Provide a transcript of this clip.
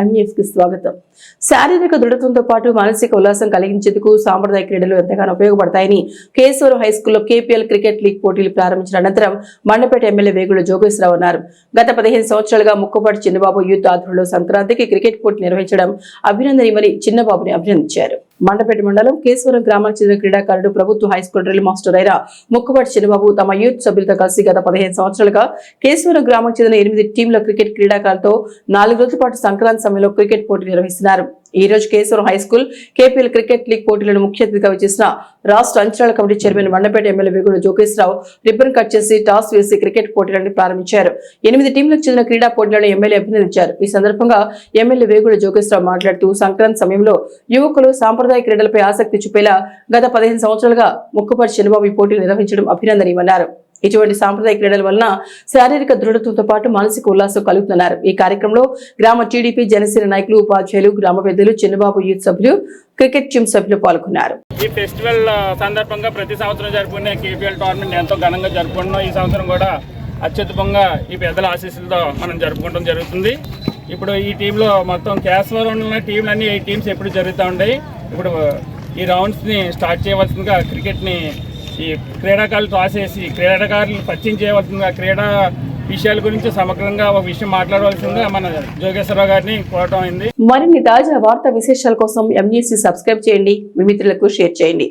ఎంఈఎఫ్కి స్వాగతం. శారీరక దృఢత్వంతో పాటు మానసిక ఉల్లాసం కలిగించేందుకు సాంప్రదాయ క్రీడలు ఎంతగానో ఉపయోగపడతాయని కేశవరం హై స్కూల్లో కేపీఎల్ క్రికెట్ లీగ్ పోటీలు ప్రారంభించిన అనంతరం మండపేట ఎమ్మెల్యే వేగుల జోగేశ్వరరావు అన్నారు. గత పదిహేను సంవత్సరాలుగా ముక్కుపాటి చిన్నబాబు యూత్ ఆధ్వర్యంలో సంక్రాంతికి క్రికెట్ పోటీ నిర్వహించడం అభినందనీయమని చిన్నబాబుని అభినందించారు. మండపేట మండలం కేశవరం గ్రామానికి చెందిన క్రీడాకారుడు ప్రభుత్వ హై స్కూల్ డ్రిల్ మాస్టర్ అయిన ముక్కుపాటి చిన్నబాబు తమ యూత్ సభ్యులతో కలిసి గత పదిహేను సంవత్సరాలుగా కేశవరం గ్రామానికి చెందిన ఎనిమిది టీంల క్రికెట్ క్రీడాకారులతో నాలుగు రోజుల పాటు సంక్రాంతి సమయంలో క్రికెట్ పోటీ నిర్వహిస్తున్నారు. ఈ రోజు Kesavaram high school KPL cricket league పోటీలను ముఖ్య అతిథిగా వచ్చేసిన రాష్ట్ర అంచనాల committee chairman Mandapeta MLA Vegudu Jogeswararao ribbon cut చేసి టాస్ వేసి క్రికెట్ పోటీలను ప్రారంభించారు. ఎనిమిది టీంలకు చెందిన క్రీడా పోటీలను ఎమ్మెల్యే అభినందించారు. ఈ సందర్భంగా ఎమ్మెల్యే వేగుడు జోగేశ్వరరావు మాట్లాడుతూ సంక్రాంతి సమయంలో యువకులు సాంప్రదాయ క్రీడలపై ఆసక్తి చూపేలా గత పదిహేను సంవత్సరాలుగా ముక్కుపడి చంద్రబాబు ఈ పోటీలు నిర్వహించడం అభినందనీయమన్నారు. ఇటువంటి సాంప్రదాయ క్రీడల వలన శారీరక దృఢత్వంతో పాటు మానసిక ఉల్లాసం కలుగుతున్నారు. ఈ కార్యక్రమంలో గ్రామ టీడీపీ జనసేన నాయకులు ఉపాధ్యాయులు గ్రామ పెద్దలు చిన్నబాబు యూత్ సభ్యులు క్రికెట్ టీం సభ్యులు పాల్గొన్నారు. ఈ ఫెస్టివల్ సందర్భంగా ప్రతి సంవత్సరం జరుపుకునే కేపీఎల్ టోర్నమెంట్ ఎంతో ఘనంగా జరుపుకుంటున్నాం. ఈ సంవత్సరం కూడా అత్యద్భుతంగా ఈ పెద్దల ఆశీస్సులతో మనం జరుపుకోవడం జరుగుతుంది. ఇప్పుడు ఈ టీంలో మొత్తం కేశవరం ఉన్న టీంలన్నీ ఈ టీమ్స్ ఎప్పుడు జరుగుతూ ఉంటాయి. ఇప్పుడు ఈ రౌండ్స్ని స్టార్ట్ చేయవలసిందిగా క్రికెట్ని ఈ క్రీడాకారులు రాసేసి క్రీడాకారులు పరిచయం చేయవలసిందిగా క్రీడా విషయాల గురించి సమగ్రంగా ఒక విషయం మాట్లాడవలసిందిగా మన జోగేశ్వరరావు గారిని కోరటం అయింది. మరిన్ని తాజా వార్త విశేషాల కోసం ఎంఈసి సబ్స్క్రైబ్ చేయండి మీ మిత్రులకు షేర్ చేయండి.